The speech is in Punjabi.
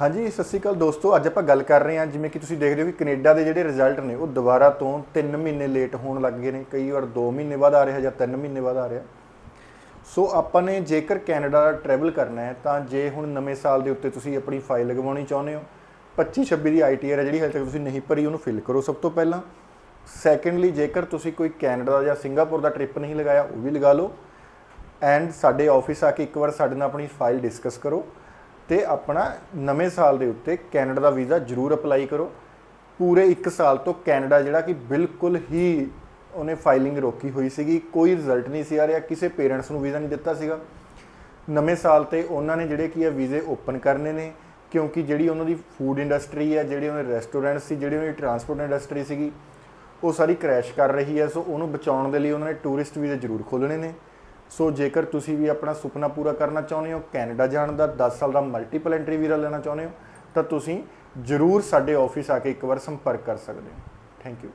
ਹਾਂਜੀ, ਸਤਿ ਸ਼੍ਰੀ ਅਕਾਲ ਦੋਸਤੋ। ਅੱਜ ਆਪਾਂ ਗੱਲ ਕਰ ਰਹੇ ਹਾਂ ਜਿਵੇਂ ਕਿ ਤੁਸੀਂ ਦੇਖਦੇ ਹੋ ਕਿ ਕੈਨੇਡਾ ਦੇ ਜਿਹੜੇ ਰਿਜ਼ਲਟ ਨੇ, ਉਹ ਦੁਬਾਰਾ ਤੋਂ 3 ਮਹੀਨੇ ਲੇਟ ਹੋਣ ਲੱਗ ਗਏ ਨੇ। ਕਈ ਵਾਰ 2 ਮਹੀਨੇ ਬਾਅਦ ਆ ਰਿਹਾ ਜਾਂ 3 ਮਹੀਨੇ ਬਾਅਦ ਆ ਰਿਹਾ। ਸੋ ਆਪਾਂ ਨੇ ਜੇਕਰ ਕੈਨੇਡਾ ਟਰੈਵਲ ਕਰਨਾ ਹੈ, ਤਾਂ ਜੇ ਹੁਣ ਨਵੇਂ ਸਾਲ ਦੇ ਉੱਤੇ ਤੁਸੀਂ ਆਪਣੀ ਫਾਈਲ ਲਗਵਾਉਣੀ ਚਾਹੁੰਦੇ ਹੋ 25 26 ਦੀ ਆਈਟੀਆਰ ਹੈ ਜਿਹੜੀ ਹਾਲੇ ਤੱਕ ਤੁਸੀਂ ਨਹੀਂ ਭਰੀ, ਉਹਨੂੰ ਫਿਲ ਕਰੋ ਸਭ ਤੋਂ ਪਹਿਲਾਂ। ਸੈਕੰਡਲੀ ਜੇਕਰ ਤੁਸੀਂ ਕੋਈ ਕੈਨੇਡਾ ਜਾਂ ਸਿੰਗਾਪੁਰ ਦਾ ਟ੍ਰਿਪ ਨਹੀਂ ਲਗਾਇਆ, ਉਹ ਵੀ ਲਗਾ ਲਓ। ਐਂਡ ਸਾਡੇ ਆਫਿਸ ਆ ਕੇ ਇੱਕ ਵਾਰ ਸਾਡੇ ਨਾਲ ਆਪਣੀ ਫਾਈਲ ਡਿਸਕਸ ਕਰੋ। ਤੇ ਆਪਣਾ ਨਵੇਂ ਸਾਲ ਦੇ ਉੱਤੇ ਕੈਨੇਡਾ ਦਾ ਵੀਜ਼ਾ ਜ਼ਰੂਰ ਅਪਲਾਈ ਕਰੋ। ਪੂਰੇ 1 ਸਾਲ ਤੋਂ ਕੈਨੇਡਾ ਜਿਹੜਾ ਕਿ ਬਿਲਕੁਲ ਹੀ ਉਹਨੇ ਫਾਈਲਿੰਗ ਰੋਕੀ ਹੋਈ ਸੀਗੀ, ਕੋਈ ਰਿਜ਼ਲਟ ਨਹੀਂ ਸੀ ਆ ਰਿਹਾ, ਕਿਸੇ ਪੇਰੈਂਟਸ ਨੂੰ ਵੀਜ਼ਾ ਨਹੀਂ ਦਿੱਤਾ ਸੀਗਾ। ਨਵੇਂ ਸਾਲ ਤੇ ਉਹਨਾਂ ਨੇ ਜਿਹੜੇ ਕੀ ਆ ਵੀਜ਼ੇ ਓਪਨ ਕਰਨੇ ਨੇ, ਕਿਉਂਕਿ ਜਿਹੜੀ ਉਹਨਾਂ ਦੀ ਫੂਡ ਇੰਡਸਟਰੀ ਹੈ ਜਿਹੜੇ ਉਹਨਾਂ ਦੇ ਰੈਸਟੋਰੈਂਟ ਸੀ, ਜਿਹੜੀ ਉਹਨਾਂ ਦੀ ਟਰਾਂਸਪੋਰਟ ਇੰਡਸਟਰੀ ਸੀਗੀ, ਉਹ ਸਾਰੀ ਕ੍ਰੈਸ਼ ਕਰ ਰਹੀ ਹੈ ਸੋ ਉਹਨੂੰ ਬਚਾਉਣ ਦੇ ਲਈ ਉਹਨਾਂ ਨੇ ਟੂਰਿਸਟ ਵੀਜ਼ੇ ਜ਼ਰੂਰ ਖੋਲ੍ਹਣੇ ਨੇ। ਸੋ ਜੇਕਰ ਤੁਸੀਂ ਵੀ ਆਪਣਾ ਸੁਪਨਾ ਪੂਰਾ ਕਰਨਾ ਚਾਹੁੰਦੇ ਹੋ, ਕੈਨੇਡਾ ਜਾਣ ਦਾ 10 ਸਾਲ ਦਾ ਮਲਟੀਪਲ ਐਂਟਰੀ ਵੀਜ਼ਾ ਲੈਣਾ ਚਾਹੁੰਦੇ ਹੋ, ਤਾਂ ਤੁਸੀਂ ਜ਼ਰੂਰ ਸਾਡੇ ਆਫਿਸ ਆ ਕੇ ਇੱਕ ਵਾਰ ਸੰਪਰਕ ਕਰ ਸਕਦੇ ਹੋ। Thank you